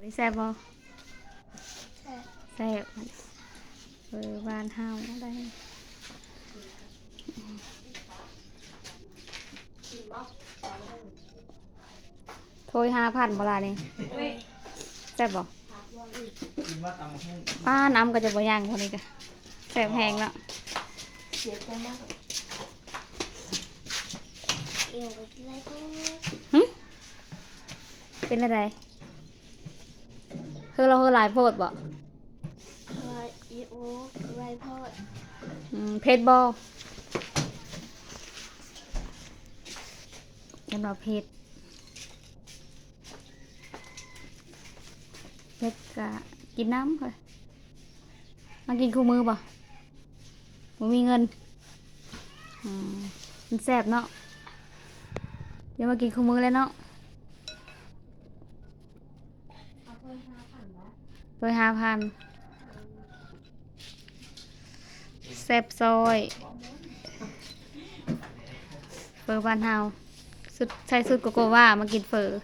ได้แซ่บบ่ใช่แซ่บเออบ้านเฮาได้โทยห้าพันบ่ล่ะนี่แซ่บบ่คิดว่าตำแห้งป้าน้ำก็จะบ่ย่างคนนี้ก็แซ่บแพงแล้วเสียใจมากเกี่ยวกับอะไรก็หึเป็นอะไร คือเราคือหลายโพดบ่อะไรอีโออะไรพ่ออืมเพชรบ่กันว่าเพชรเพชรกะกินน้ำค่ะมากินคู่มือบ่บ่มีเงินอืมมันแซ่บเนาะเดี๋ยวมากินคู่มือเลยเนาะ โดยห้าพันแซบซอยเฟอร์บ้านเฮาสุดใช้สุดโกโกว่ามากินเฟอร์